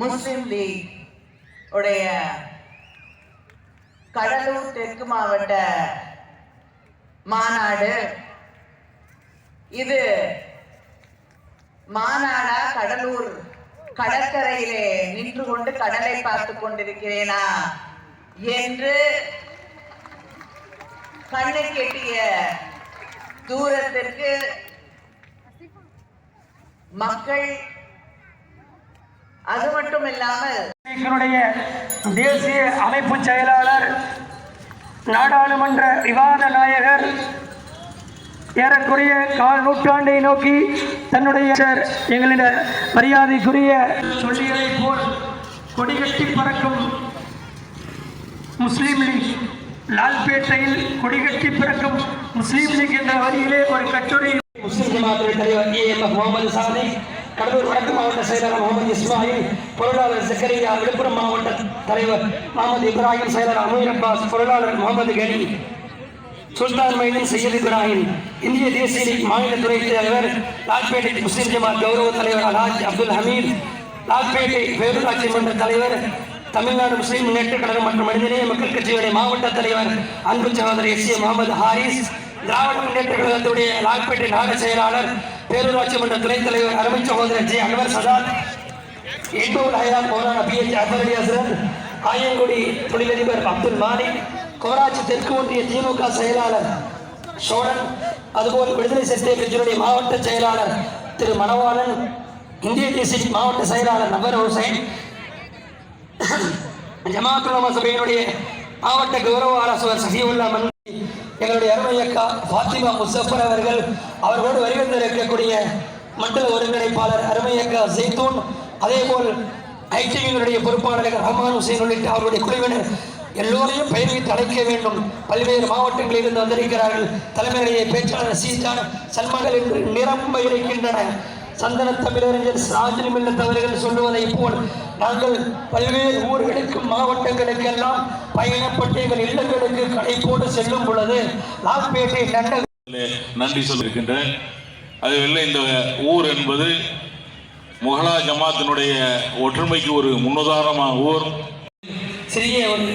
முஸ்லிம் லீக் உடைய கடலூர் தெற்கு மாவட்ட மாநாடு. இது மாநாடா கடலூர் கடற்கரையிலே நின்று கொண்டு கடலை பார்த்து கொண்டிருக்கிறேனா என்று கண்ணை கெட்டிய தூரத்திற்கு மக்கள் அது மட்டும் இல்லாமல் எங்களுடைய தேசிய அமைப்பு செயலாளர் நாடாளுமன்ற விவாத நாயகர் ஏறக்குறைய கால் நூற்றாண்டை நோக்கி தன்னுடைய எங்களிட மரியாதைக்குரிய சொல்லியதை போல் கொடிகட்டி பறக்கும் முஸ்லீம் லீக் லால்பேட்டையில் கொடிகட்டி பிறக்கும் முஸ்லீம் லீக் என்ற வரியிலே ஒரு கட்டுரை முஸ்லிம் ஜமாத்துடைய தலைவர் ஏ எம் முகமது சாதிக் கடலூர் வடக்கு மாவட்ட செயலாளர் முகமது இஸ்மாயில் பொருளாளர் சக்கரியா விழுப்புரம் மாவட்ட தலைவர் முகமது இப்ராஹிம் செயலர் அமீர் அப்பாஸ் பொருளாளர் முகமது கனி சுல்தான் மைதீன் சையத் இப்ராஹிம் இந்திய தேசிய லீக் மாநில துறை தலைவர் லால்பேட்டை முஸ்லிம் ஜமாத் கௌரவ தலைவர் அலாஜ் அப்துல் ஹமீத் லால்பேட்டை பேரூராட்சி மன்ற தலைவர் தமிழ்நாடு முஸ்லிம் முன்னேற்ற கழகம் மற்றும் மனிதநேய மக்கள் கட்சியுடைய மாவட்ட தலைவர் அன்பு சகோதரர் எஸ் ஏ முகமது ஹாரிஸ் திராவிட முன்னேற்ற கழகத்துடைய லால்பேட்டை நகர செயலாளர் பேரூராட்சி மன்ற துணைத் தலைவர் அருமை சகோதரர் J. Anwar Sadat Ettur Hayat Maulana P. H. Akbar Ayangudi தொழிலதிபர் அப்துல் மாலிக் கோராட்சி தெற்கு ஒன்றிய திமுக செயலாளர் சோழன் அதுபோல் விடுதலை சிறுத்தை கட்சியினுடைய மாவட்ட செயலாளர் திரு. மணவாளன் இந்திய தேசிய மாவட்ட செயலாளர் நபர் ஹுசைன் ஜமாத்துலமா சபையினுடைய மாவட்ட கௌரவ ஆலோசகர் சஃபியுல்லா மன் எங்களுடைய அருமை அக்கா ஃபாத்திமா முசஃபர் அவர்கள் அவர்களோடு வருகை இருக்கக்கூடிய மண்டல ஒருங்கிணைப்பாளர் அருமை அக்கா ஜெய்தூன் அதேபோல் ஐடிவியினுடைய பொறுப்பாளர்கள் ரஹ்மான் ஹுசைன் உள்ளிட்ட அவருடைய குழுவினர் எல்லோரையும் பெயர் வைத்து அழைக்க வேண்டும். பல்வேறு மாவட்டங்களில் இருந்து வந்திருக்கிறார்கள். தலைமையிலேயே பேச்சாளர் சீஜான் சன்மகள் என்று நிரம்ப இருக்கின்றன சந்தன தமிழறிஞர் ராஜினி மில்லத்தவர்கள் சொல்லுவதை போல் நாங்கள் பல்வேறு ஊர்களுக்கும் மாவட்டங்களுக்கெல்லாம் பயணப்பட்டு எங்கள் இல்லங்களுக்கு கடை போட்டு செல்லும் பொழுது லால்பேட்டை லண்டன் நன்றி சொல்லியிருக்கின்றேன். அதுவெல்ல இந்த ஊர் என்பது முகலா ஜமாத்தினுடைய ஒற்றுமைக்கு ஒரு முன்னுதாரணமான ஊர். சிறிய ஒரு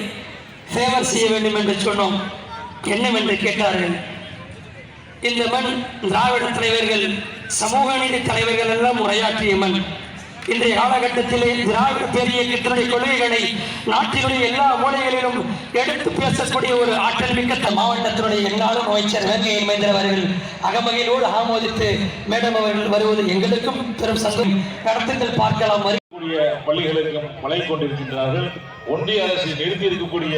ஃபேவர் செய்ய வேண்டும் என்று சொன்னோம். என்னவென்று கேட்டார்கள்? இந்த மண் திராவிட தலைவர்கள் சமூக நீதி தலைவர்கள் எல்லாம் உரையாற்றிய மண். இன்றைய காலகட்டத்திலே திராவிட இத்தனை கொள்கைகளை நாட்டினுடைய எல்லா மூலைகளிலும் எடுத்து பேசக்கூடிய ஒரு ஆற்றல் மிக்க மாவட்டத்தினுடைய என்னாலும் அமைச்சர் வேங்கை மகேந்திர அவர்கள் அகமகிலோடு ஆமோதித்து மேடம் அவர்கள் வருவது எங்களுக்கும் பெரும் சந்தோஷம். நடத்துங்கள் பார்க்கலாம். வரு கூடிய பள்ளிகளுக்கு கொண்டிருக்கின்றார்கள். ஒன்றிய அரசு நிறுத்தி இருக்கக்கூடிய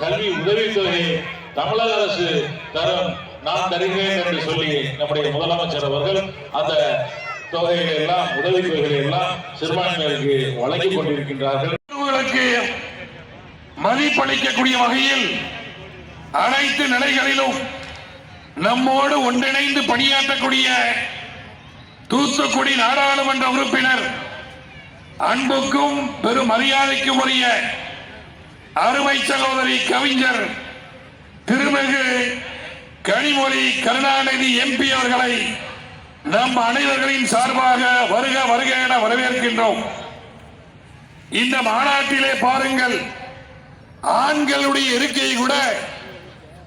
கல்வி உதவித்தொகையை தமிழக அரசு தரும். நான் தருகிறேன் என்று சொல்லி நம்முடைய முதலமைச்சர் அவர்கள் அந்த தொகைகளை எல்லாம் உதவித்தொகைகளை எல்லாம் சிறுபான்மையினருக்கு வழங்கிக் கொண்டிருக்கின்றார்கள். மதிப்பளிக்கக்கூடிய வகையில் அனைத்து நிலைகளிலும் நம்மோடு ஒன்றிணைந்து பணியாற்றக்கூடிய தூத்துக்குடி நாடாளுமன்ற உறுப்பினர் அன்புக்கும் பெரும் மரியாதைக்கும் உரிய அருமை சகோதரி கவிஞர் திருமிகு கனிமொழி கருணாநிதி எம்பி அவர்களை நம் அனைவர்களின் சார்பாக வருக வருக என வரவேற்கின்றோம். இந்த மாநாட்டிலே பாருங்கள் ஆண்களுடைய இருக்கையை கூட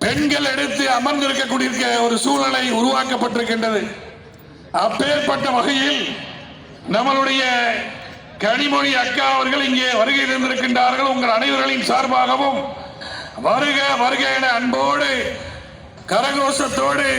பெண்கள் எடுத்து அமர்ந்திருக்கக்கூடிய ஒரு சூழ்நிலை உருவாக்கப்பட்டிருக்கின்றது. அப்பேற்பட்ட வகையில் நம்மளுடைய கனிமொழி அக்கா அவர்கள் இங்கே வருகை இருந்திருக்கின்றார்கள் உங்கள் அனைவர்களின் சார்பாகவும் வருக வருக என அன்போடு கரகோஷத்தோடு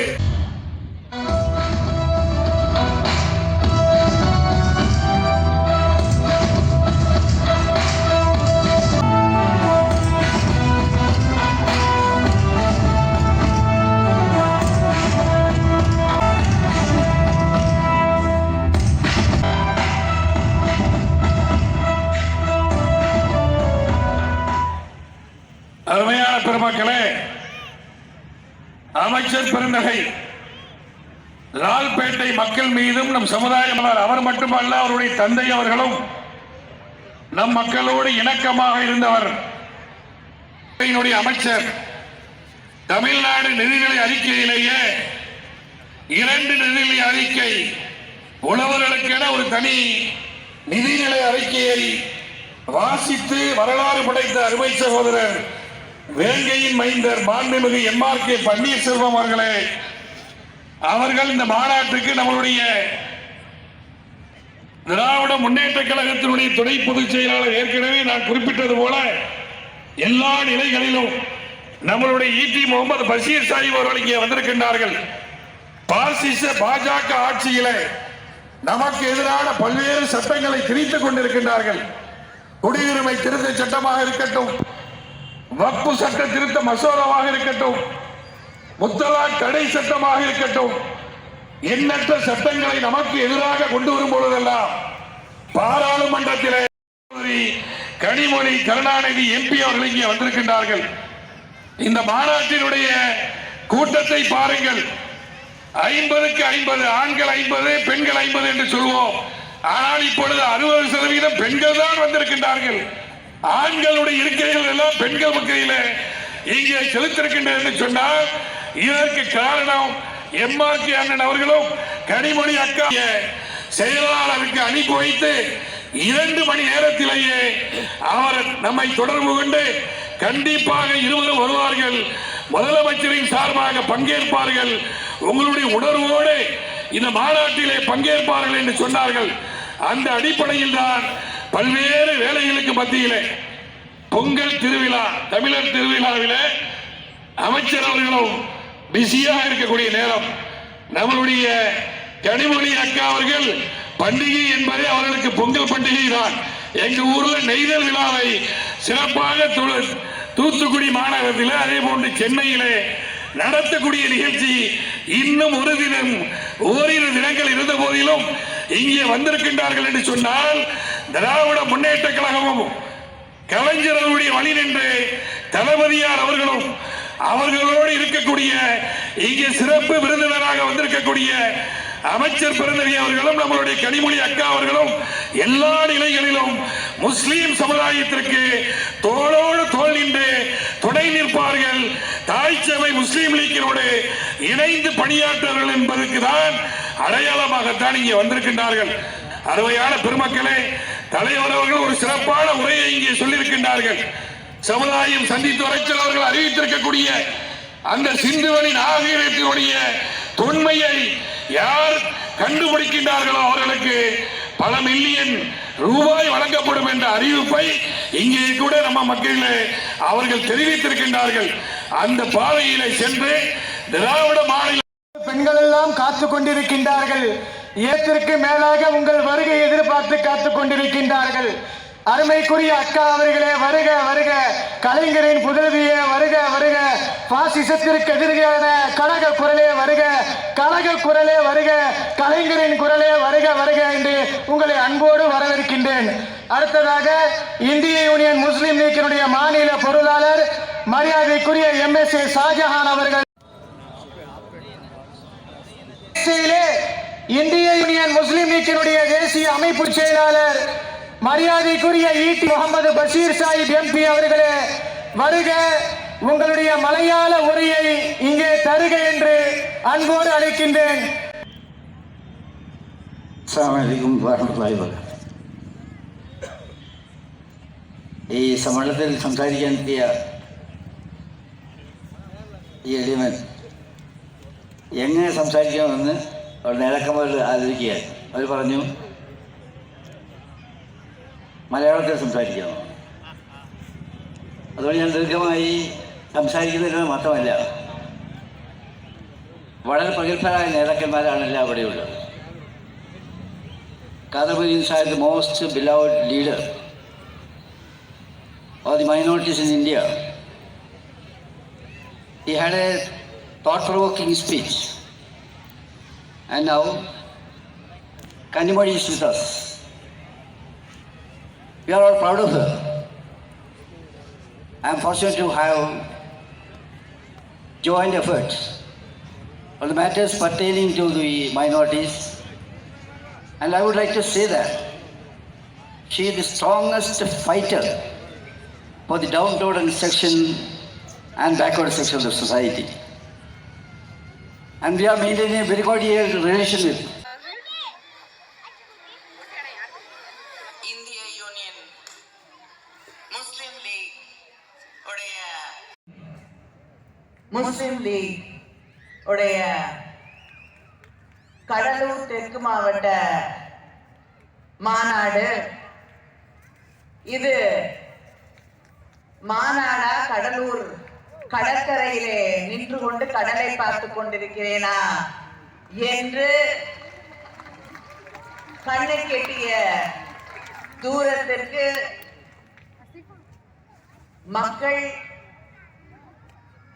மக்களே அமைச்சர் பெருந்தகை லால்பேட்டை மக்கள் மீதும் நம் சமுதாயம் அவர் மட்டுமல்ல அவருடைய தந்தை அவர்களும் நம் மக்களோடு இணக்கமாக இருந்தவர். அமைச்சர் தமிழ்நாடு நிதிநிலை அறிக்கையிலேயே இரண்டு நிதிநிலை அறிக்கை உழவர்களுக்கென ஒரு தனி நிதிநிலை அறிக்கையை வாசித்து வரலாறு படைத்த அருமை சகோதரர் வேங்கையின் மைந்தர் மாண்புமிகு எம்ஆர் கே பன்னீர்செல்வம் அவர்களே அவர்கள் இந்த மாநாட்டுக்கு நம்மளுடைய திராவிட முன்னேற்ற கழகத்தினுடைய துணை பொதுச் செயலாளர் ஏற்கனவே நான் குறிப்பிட்டது போல எல்லா நிலைகளிலும் நம்மளுடைய ஈட்டி முகமது பஷீர் சாஹிப் அவர்கள் இங்கே வந்திருக்கின்றார்கள். பாசிச பாஜக ஆட்சியில நமக்கு எதிரான பல்வேறு சட்டங்களை திரித்துக் கொண்டிருக்கின்றார்கள். குடியுரிமை திருத்த சட்டமாக இருக்கட்டும் வக்பு சட்ட திருத்த மசோதாவாக இருக்கட்டும். முத்தலா தடை சட்டமாக இருக்கட்டும். எண்ணற்ற சட்டங்களை நமக்கு எதிராக கொண்டு வரும் பொழுதெல்லாம் பாராளுமன்றத்திலே கனிமொழி கருணாநிதி எம்பி அவர்கள் இங்கே வந்திருக்கின்றார்கள். இந்த மாநாட்டினுடைய கூட்டத்தை பாருங்கள். ஐம்பதுக்கு ஐம்பது ஆண்கள் ஐம்பது பெண்கள் ஐம்பது என்று சொல்வோம். ஆனால் இப்பொழுது அறுபது சதவீதம் பெண்கள் தான் வந்திருக்கின்றார்கள். ஆண்களுடைய இருக்கைகள் எல்லாம் பெண்கள் கையில இங்கே செலுத்திருக்கின்றன என்று சொன்னால் இதற்கு காரணம் எம்ஆர்கே அண்ணன் அவர்களும் கனிமொழி அக்கா செயலாளருக்கு அனுப்பி வைத்து இரண்டு மணி நேரத்திலேயே அவர் நம்மை தொடர்பு கொண்டு கண்டிப்பாக இருவரும் வருவார்கள். முதலமைச்சரின் சார்பாக பங்கேற்பார்கள். உங்களுடைய உணர்வோடு இந்த மாநாட்டிலே பங்கேற்பார்கள் என்று சொன்னார்கள். அந்த அடிப்படையில் தான் பல்வேறு வேலைகளுக்கு மத்தியிலே பொங்கல் திருவிழா தமிழர் திருவிழாவிலே அமைச்சர் அவர்களும் பிஸியாக இருக்கக்கூடிய நேரம். நம்மளுடைய கனிமொழி அக்கா அவர்கள் பண்டிகை என்பதே அவர்களுக்கு பொங்கல் பண்டிகை தான். எங்க ஊர்ல நெய்தல் விழாவை சிறப்பாக தூத்துக்குடி மாநகரத்தில் அதே போன்று சென்னையிலே நடத்தக்கூடிய நிகழ்ச்சி இன்னும் ஒரு தினம் ஓரிரு தினங்கள் இருந்த போதிலும் இங்கே வந்திருக்கின்றார்கள் என்று சொன்னால் திராவிட முன்னேற்ற கழகமும் கலைஞர்களுடைய வழி நின்று தளபதியார் அவர்களும் அவர்களோடு இருக்கக்கூடிய இங்கே சிறப்பு விருந்தினராக வந்திருக்கக்கூடிய அமைச்சர் பிறந்தவி அவர்களும் நம்மளுடைய கனிமொழி அக்கா அவர்களும் எல்லா நிலைகளிலும் முஸ்லீம் சமுதாயத்திற்கு தோளோடு தோல் நின்று துணை நிற்பார்கள். தாய் சபை முஸ்லீம் லீக்கினோடு இணைந்து பணியாற்றுவார்கள் என்பதற்கு தான் அடையாளமாகத்தான் இங்கே வந்திருக்கின்றார்கள். அருமையான பெருமக்களே தலைவர் அவர்கள் ஒரு சிறப்பான உரையை இங்கே சொல்லியிருக்கின்றார்கள். சமுதாயம் சந்தித்து வரைச்சல் அவர்கள் அறிவித்திருக்கக்கூடிய அந்த சிந்துவனி ஆகியவற்றினுடைய தொன்மையை யார் கண்டுபிடிக்கின்றார்களோ அவர்களுக்கு பல மில்லியன் ரூபாய் வழங்கப்படும் என்ற அறிவிப்பை இங்கே கூட நம்ம மக்களிலே அவர்கள் தெரிவித்திருக்கின்றார்கள். அந்த பாதையிலே சென்று திராவிட மாநில பெண்கள் எல்லாம் காத்து கொண்டிருக்கின்றார்கள். ஏத்திற்கு மேலாக உங்கள் வருகை எதிர்பார்த்து காத்து கொண்டிருக்கின்றார்கள். அருமைக்குரிய அக்கா அவர்களே வருக வருக. கலைஞரின் புதவியே வருக வருக. பாசிசத்திற்கு எதிரான கழக குரலே வருக. கழக குரலே வருக. கலைஞரின் குரலே வருக வருக என்று உங்களை அன்போடு வரவேற்கின்றேன். அடுத்ததாக இந்திய யூனியன் முஸ்லிம் லீக்கினுடைய மாநில பொருளாளர் மரியாதைக்குரிய எம்எஸ்ஏ ஷாஜஹான் அவர்கள். இந்திய யூனியன் முஸ்லிம் லீக்கினுடைய தேசிய அமைப்பு செயலாளர் மரியாதைக்குரிய ஈட்டி முகமது பஷீர் சாஹிப் எம்பி அவர்களே வருக உங்களுடைய மலையாள உரையை இங்கே தருக என்று அன்போடு அழைக்கின்றேன் അസ്സാമലൈക്കും വാഹമത്തല്ലാഹി വബറകാതുഹു ഈ സമ്മേളനത്തിൽ സംസാരിക്കാൻ എത്തിയ ഈ എളിയവൻ എങ്ങനെ സംസാരിക്കണമെന്ന് നേതാക്കന്മാരോട് ആലോചിക്കുകയായിരുന്നു അവർ പറഞ്ഞു മലയാളത്തിൽ സംസാരിക്കണം അതുകൊണ്ട് ഞാൻ ദീർഘമായി സംസാരിക്കുന്നതിന് മാത്രമല്ല വളരെ പ്രഗത്ഭരായ നേതാക്കന്മാരാണ് എല്ലാം അവിടെയുള്ളത് Kathabuddin Sahib the most beloved leader or the minorities in India. He had a thought provoking speech And now, Kanimodi is with us. We are all proud of her. I am fortunate to have joined efforts on the matters pertaining to the minorities and I would like to say that she is the strongest fighter for the downtrodden section and backward section of society. And we are maintaining a very cordial relation with. Muslim League உடைய முஸ்லிம் லீக் உடைய கடலூர் தெற்கு மாவட்ட மாநாடு இது மாநாடா கடலூர் கடற்கரையிலே நின்று கொண்டு கடலை பார்த்து கொண்டிருக்கிறேனா? என்று கண்ணை கெட்டிய தூரத்திற்கு மக்கள்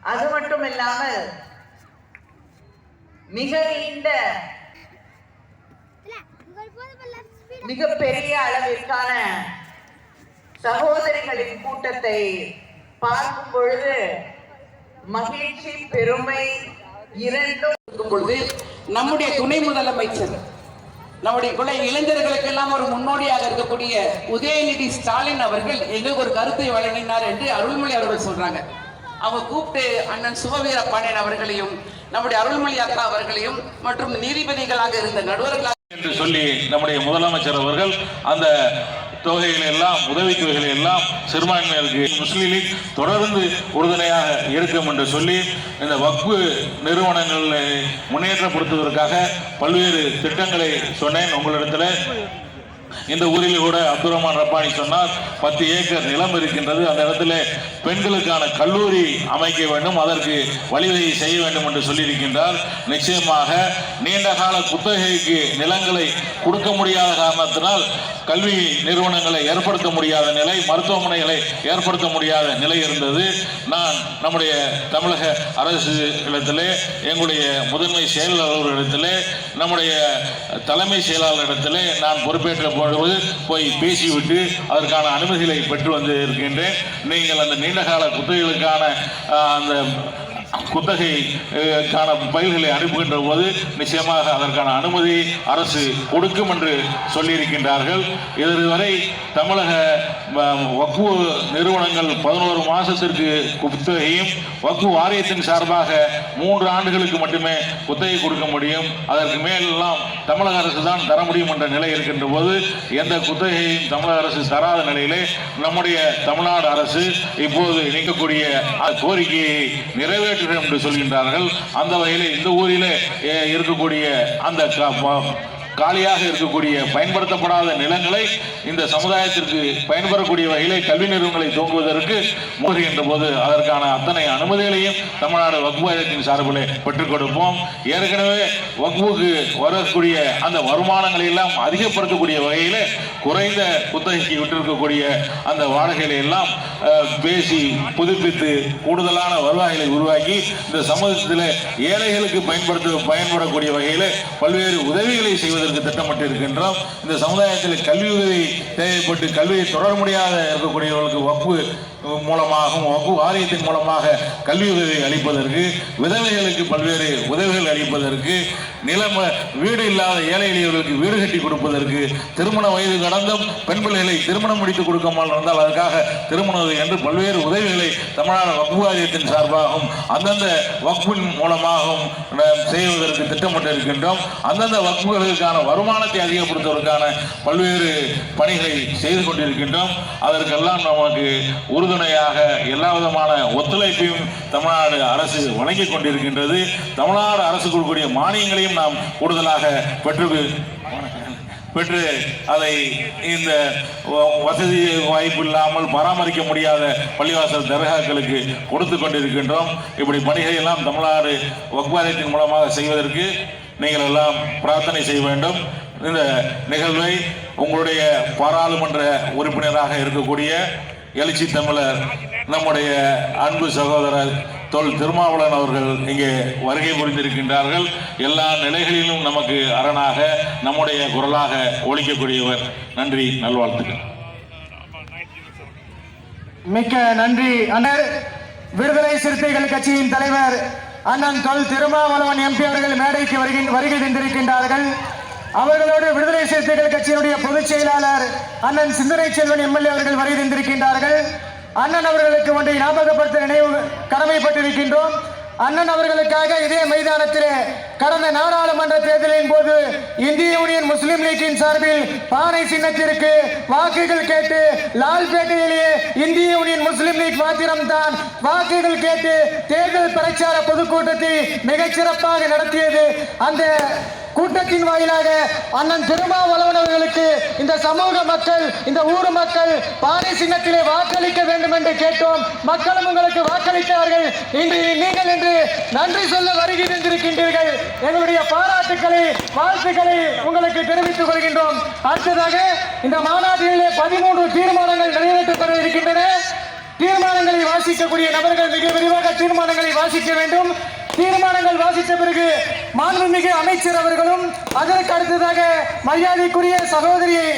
அது மட்டும் இல்லாமல் மிக நீண்ட மிக பெரிய அளவிற்கான சகோதரிகளின் கூட்டத்தை பார்க்கும் பொழுது மகிழ்ச்சி பெருமை இரண்டும் இருக்கும் பொழுது நம்முடைய துணை முதலமைச்சர் நம்முடைய குலை இளைஞர்களுக்கெல்லாம் ஒரு முன்னோடியாக இருக்கக்கூடிய உதயநிதி ஸ்டாலின் அவர்கள் எங்களுக்கு ஒரு கருத்தை வழங்கினார் என்று அருள்மொழி அவர்கள் சொல்றாங்க. அவங்க கூப்பிட்டு அண்ணன் சுகவீர பாண்டியன் அவர்களையும் நம்முடைய அருள்மொழி அக்கா அவர்களையும் மற்றும் நீதிபதிகளாக இருந்த நடுவர்களாக என்று சொல்லி நம்முடைய முதலமைச்சர் அவர்கள் அந்த தொகைகள் எல்லாம் உதவி தொகைகளை எல்லாம் சிறுபான்மையினருக்கு முஸ்லீம் லீக் தொடர்ந்து உறுதுணையாக இருக்கும் என்று சொல்லி இந்த வக்பு நிறுவனங்களை முன்னேற்றப்படுத்துவதற்காக பல்வேறு திட்டங்களை சொன்னேன் உங்களிடத்தில். இந்த ஊரில் கூட அப்துல் ரஹ்மான் ரப்பானி சொன்னார் பத்து ஏக்கர் நிலம் இருக்கின்றது. அந்த இடத்துல பெண்களுக்கான கல்லூரி அமைக்க வேண்டும். அதற்கு வழிவகை செய்ய வேண்டும் என்று சொல்லியிருக்கின்றார். நிச்சயமாக நீண்ட கால குத்தகைக்கு நிலங்களை கொடுக்க முடியாத காரணத்தினால் கல்வி நிறுவனங்களை ஏற்படுத்த முடியாத நிலை மருத்துவமனைகளை ஏற்படுத்த முடியாத நிலை இருந்தது. நான் நம்முடைய தமிழக அரசு இடத்திலே எங்களுடைய முதன்மை செயலாளர் இடத்திலே நம்முடைய தலைமை செயலாளர் இடத்திலே நான் பொறுப்பேற்ற பொழுது போய் பேசிவிட்டு அதற்கான அனுமதிகளை பெற்று வந்து இருக்கின்றேன். நீங்கள் அந்த நீண்டகால குத்தகைகளுக்கான அந்த குத்தகை குத்தகைக்கான பயில்களை அனுப்புகின்ற போது நிச்சயமாக அதற்கான அனுமதி அரசு கொடுக்கும் என்று சொல்லியிருக்கின்றார்கள். இதுவரை தமிழக வக்கு நிறுவனங்கள் பதினோரு மாதத்திற்கு குத்தகையும் வக்கு வாரியத்தின் சார்பாக மூன்று ஆண்டுகளுக்கு மட்டுமே குத்தகை கொடுக்க முடியும். அதற்கு மேலெல்லாம் தமிழக அரசு தான் தர முடியும் என்ற நிலை இருக்கின்ற போது எந்த குத்தகையும் தமிழக அரசு தராத நிலையிலே நம்முடைய தமிழ்நாடு அரசு இப்போது நீக்கக்கூடிய கோரிக்கையை நிறைவேற்ற என்று சொல்கின்றார்கள். அந்த வகையில் இந்த ஊரிலே இருக்கக்கூடிய அந்த காலியாக இருக்கக்கூடிய பயன்படுத்தப்படாத நிலங்களை இந்த சமுதாயத்திற்கு பயன்பெறக்கூடிய வகையிலே கல்வி நிறுவனங்களை துவங்குவதற்கு முகர்கின்ற போது அதற்கான அத்தனை அனுமதிகளையும் தமிழ்நாடு வக்பு வாரியத்தின் சார்பிலே பெற்றுக் கொடுப்போம். ஏற்கனவே வக்புக்கு வரக்கூடிய அந்த வருமானங்களை எல்லாம் அதிகப்படுத்தக்கூடிய வகையில் குறைந்த குத்தகைக்கு விட்டிருக்கக்கூடிய அந்த வாடகைகளை எல்லாம் பேசி புதுப்பித்து கூடுதலான வருவாய்களை உருவாக்கி இந்த சமூகத்தில் ஏழைகளுக்கு பயன்படுத்த பயன்படக்கூடிய வகையில் பல்வேறு உதவிகளை செய்வதற்கு திட்டமிட்டு இருக்கின்றோம் இந்த சமுதாயத்தில் கல்வி உதவி தேவைப்பட்டு கல்வியை தொடர முடியாத இருக்கக்கூடியவர்களுக்கு வகுப்பு மூலமாகவும் வப்பு வாரியத்தின் மூலமாக கல்வி உதவி அளிப்பதற்கு விதவைகளுக்கு பல்வேறு உதவிகள் அளிப்பதற்கு நிலம் வீடு இல்லாத ஏழை எளியவர்களுக்கு வீடு கட்டி கொடுப்பதற்கு திருமண வயது கடந்தும் பெண் பிள்ளைகளை திருமணம் முடித்து கொடுக்காமல் இருந்தால் அதற்காக திருமண உதவி என்று பல்வேறு உதவிகளை தமிழ்நாடு வக்பு வாரியத்தின் சார்பாகவும் அந்தந்த வக்பின் மூலமாகவும் செய்வதற்கு திட்டமிட்டு இருக்கின்றோம் அந்தந்த வக்புகளுக்கான வருமானத்தை அதிகப்படுத்துவதற்கான பல்வேறு பணிகளை செய்து கொண்டிருக்கின்றோம். அதற்கெல்லாம் நமக்கு உறுதுணையாக எல்லா விதமான ஒத்துழைப்பையும் தமிழ்நாடு அரசு வழங்கிக் கொண்டிருக்கின்றது. தமிழ்நாடு அரசு கொடுக்கக்கூடிய மானியங்களையும் நாம் கூடுதலாக பெற்று பெற்று அதை இந்த வசதி வாய்ப்பு இல்லாமல் பராமரிக்க முடியாத பள்ளிவாசல் தர்காக்களுக்கு கொடுத்து கொண்டிருக்கின்றோம். இப்படி பணிகளை எல்லாம் தமிழ்நாடு வக்வாரியத்தின் மூலமாக செய்வதற்கு நீங்கள் எல்லாம் பிரார்த்தனை செய்ய வேண்டும். இந்த நிகழ்வை உங்களுடைய பாராளுமன்ற உறுப்பினராக இருக்கக்கூடிய எழுச்சி தமிழர் நம்முடைய அன்பு சகோதரர் தொல் திருமாவளவன் அவர்கள் இங்கே வருகை புரிந்திருக்கின்றார்கள். எல்லா நிலைகளிலும் நமக்கு அரணாக நம்முடைய குரலாக ஒழிக்கக்கூடியவர் நன்றி நல்வாழ்த்துக்கள். மிக்க நன்றி அண்ணர். விடுதலை சிறுத்தைகள் கட்சியின் தலைவர் அண்ணன் தொல் திருமாவளவன் எம்பி அவர்கள் மேடைக்கு வருகின் வருகை தந்திருக்கின்றார்கள். அவர்களோடு விடுதலை சிறுத்தைகள் கட்சியினுடைய பொதுச் செயலாளர் அண்ணன் சிந்தனை செல்வன் எம்எல்ஏ அவர்கள் வருகை தந்திருக்கின்றார்கள். அண்ணன் அவர்களுக்கு ஒன்றை ஞாபகப்படுத்த நினைவு கடமைப்பட்டிருக்கின்றோம். அண்ணன் அவர்களுக்காக இதே மைதானத்திலே கடந்த நாடாளுமன்ற தேர்தலின் போது இந்திய யூனியன் முஸ்லிம் லீக்கின் சார்பில் பானை சின்னத்திற்கு வாக்குகள் கேட்டு லால்பேட்டையிலேயே இந்திய யூனியன் முஸ்லிம் லீக் மாத்திரம்தான் வாக்குகள் கேட்டு தேர்தல் பிரச்சார பொதுக்கூட்டத்தை மிகச்சிறப்பாக நடத்தியது. அந்த கூட்டத்தின் வாயிலாக அண்ணன் திருமாவளவனவர்களுக்கு இந்த சமூக மக்கள் இந்த ஊர் மக்கள் பானை சின்னத்திலே வாக்களிக்க வேண்டும் என்று கேட்டோம். மக்களும் உங்களுக்கு வாக்களித்தார்கள். இன்று நீங்கள் என்று நன்றி சொல்ல வருகை தந்திருக்கின்றீர்கள். எங்களுடைய பாராட்டுக்களை வாழ்த்துக்களை உங்களுக்கு தெரிவித்துக் கொள்கின்றோம். அடுத்ததாக இந்த மாநாட்டிலே பதிமூன்று தீர்மானங்கள் நிறைவேற்றப்பட இருக்கின்றன. தீர்மானங்களை வாசிக்கக்கூடிய நபர்கள் மிக விரிவாக தீர்மானங்களை வாசிக்க வேண்டும். தீர்மானங்கள் வாசித்த பிறகு மாண்புமிகு அமைச்சர் அவர்களும் அதற்கு அடுத்ததாக மரியாதைக்குரிய சகோதரியை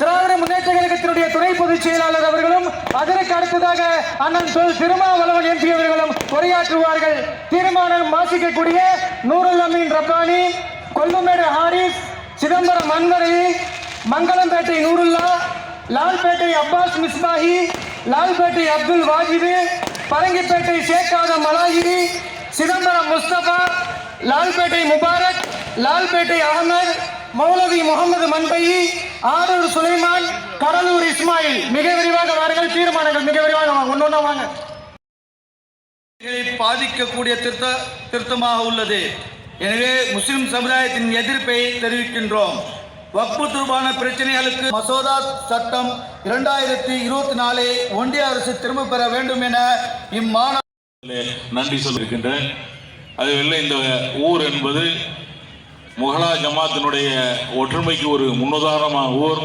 திராவிட முன்னேற்ற கழகத்தினுடைய துணை பொதுச் செயலாளர் அவர்களும் அதற்கு அடுத்ததாக அண்ணன் தொல் திருமாவளவன் எம்பி அவர்களும் உரையாற்றுவார்கள். தீர்மானம் வாசிக்கக்கூடிய நூருல் அமீன் ரப்பானி கொல்லுமேடு ஹாரிஸ் சிதம்பரம் அன்வரை மங்களம்பேட்டை நூருல்லா லால்பேட்டை அப்பாஸ் மிஸ்பாஹி லால்பேட்டை அப்துல் வாஜிது பரங்கிப்பேட்டை ஷேக் ஆதம் மலாஹிரி சிதம்பரம் முஸ்தபா லால்பேட்டை முபாரக் லால்பேட்டை அகமது மௌலவி முகமது மன்பையி ஆரூர் சுலைமான் கடலூர் இஸ்மாயில். மிக விரிவாக வாருங்கள் தீர்மானங்கள் மிக விரிவாக வாங்க. ஒன்னொன்னா வாங்க. பாதிக்கக்கூடிய திருத்த திருத்தமாக உள்ளது. எனவே முஸ்லிம் சமுதாயத்தின் எதிர்ப்பை தெரிவிக்கின்றோம். வக்பு தொடர்பான பிரச்சனைகளுக்கு மசோதா சட்டம் இரண்டாயிரத்தி இருபத்தி நாலை ஒன்றிய அரசு திரும்ப பெற வேண்டும் என இம்மாநாடு நன்றி சொல்லியிருக்கின்றேன். அதுவெல்ல இந்த ஊர் என்பது முகலா ஜமாத்தினுடைய ஒற்றுமைக்கு ஒரு முன்னுதாரணமான ஊர்.